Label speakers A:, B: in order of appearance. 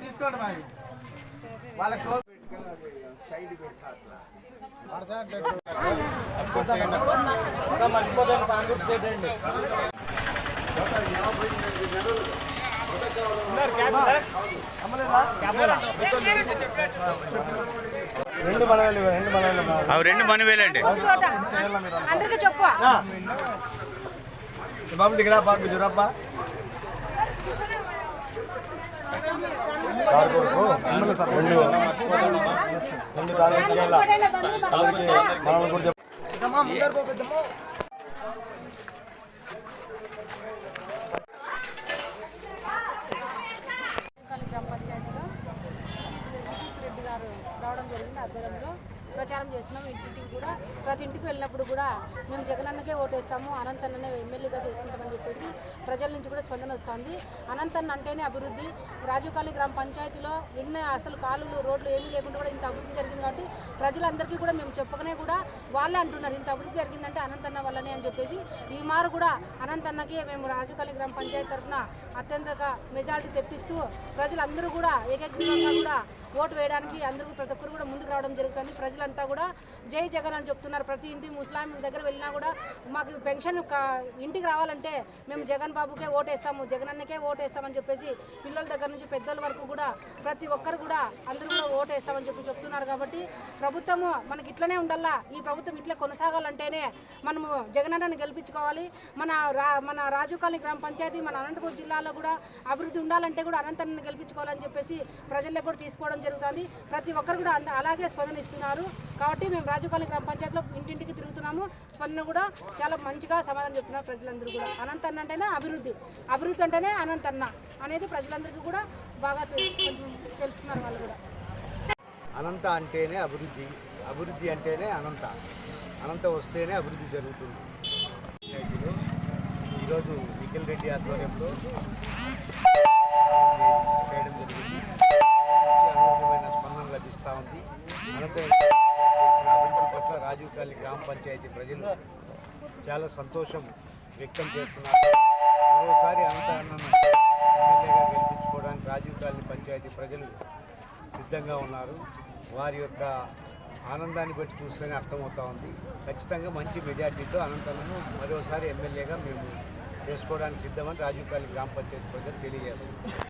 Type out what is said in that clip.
A: తీసుకోండి మరి. వాళ్ళకి సైడ్ రెండు మనవేలు రెండు మనవేలు
B: అవి రెండు మనీ వేలండి
C: అందరికీ చెప్పు.
A: బాబు దిగరా బాబు జురప్ప రెండు రెండు తారీఖు మనం కూడా చెప్పు
C: కాళీ గ్రామ పంచాయతీలో విజయ్ రెడ్డి గారు రావడం జరిగింది ఆధ్వర్యంలో ప్రచారం చేస్తున్నాం. ఇంటికి కూడా ప్రతి ఇంటికి వెళ్ళినప్పుడు కూడా మేము జగనన్నకే ఓటేస్తాము అనంతన్ననే ఎమ్మెల్యేగా చేసుకుంటామని చెప్పేసి ప్రజల నుంచి కూడా స్పందన వస్తుంది. అనంతన్న అంటేనే అభివృద్ధి. రాజుకాళి గ్రామ పంచాయతీలో ఎన్ని అసలు కాలువలు రోడ్లు ఏమీ లేకుండా కూడా ఇంత అభివృద్ధి జరిగింది కాబట్టి ప్రజలందరికీ కూడా మేము చెప్పకనే కూడా వాళ్ళే అంటున్నారు ఇంత అభివృద్ధి జరిగిందంటే అనంతన్న వల్లనే అని చెప్పేసి. ఈ మారు కూడా అనంతన్నకి మేము రాజుకాళి గ్రామ పంచాయతీ తరఫున అత్యంత మెజారిటీ తెప్పిస్తూ ప్రజలందరూ కూడా ఏకగ్రీవంగా కూడా ఓటు వేయడానికి అందరూ ప్రతి ఒక్కరు కూడా ముందుకు రావడం జరుగుతుంది. ప్రజలంతా కూడా జై జగన్ అని చెప్తున్నారు. ప్రతి ఇంటి ముస్లాం దగ్గర వెళ్ళినా కూడా మాకు పెన్షన్ ఇంటికి రావాలంటే మేము జగన్ బాబుకే ఓటేస్తాము జగన్ అన్నకే ఓటేస్తామని చెప్పేసి పిల్లల దగ్గర నుంచి పెద్దల వరకు కూడా ప్రతి ఒక్కరు కూడా అందరూ కూడా ఓటేస్తామని చెప్పి చెప్తున్నారు కాబట్టి ప్రభుత్వము మనకి ఇట్లనే ఉండాలా? ఈ ప్రభుత్వం ఇట్లా కొనసాగాలంటేనే మనము జగనన్నని గెలిపించుకోవాలి. మన రా మన రాజుకాళి గ్రామ పంచాయతీ మన అనంతపురం జిల్లాలో కూడా అభివృద్ధి ఉండాలంటే కూడా అనంతన్ని గెలిపించుకోవాలని చెప్పేసి ప్రజల్లో కూడా తీసుకోవడం జరుగుతుంది. ప్రతి ఒక్కరు కూడా అలాగే స్పందన ఇస్తున్నారు. కాబట్టి మేము రాజుకాలి గ్రామ పంచాయతీలో ఇంటింటికి తిరుగుతున్నాము. స్పందన కూడా చాలా మంచిగా సమాధానం చెప్తున్నారు ప్రజలందరూ కూడా. అనంతన్న అంటేనే అభివృద్ధి. అభివృద్ధి అంటేనే అనంతన్న అనేది ప్రజలందరికీ కూడా బాగా కొంచెం తెలుసుకున్నారు వాళ్ళు కూడా.
D: అనంత అంటేనే అభివృద్ధి. అభివృద్ధి అంటేనే అనంత. అనంత వస్తేనే అభివృద్ధి జరుగుతుంది. ఈరోజు నిఖిల్ రెడ్డి ఆధ్వర్యంలో అనంతరం చేసిన అభివృద్ధి పట్ల రాజీవ్ కాలనీ గ్రామ పంచాయతీ ప్రజలు చాలా సంతోషం వ్యక్తం చేస్తున్నారు. మరోసారి అనంత అన్నను ఎమ్మెల్యేగా గెలిపించుకోవడానికి రాజీవ్ కాలనీ పంచాయతీ ప్రజలు సిద్ధంగా ఉన్నారు. వారి యొక్క ఆనందాన్ని బట్టి చూస్తేనే అర్థమవుతా ఉంది. ఖచ్చితంగా మంచి మెజార్టీతో అనంతలను మరోసారి ఎమ్మెల్యేగా మేము చేసుకోవడానికి సిద్ధమని రాజీవ్ కాలనీ గ్రామ పంచాయతీ ప్రజలు తెలియజేస్తున్నారు.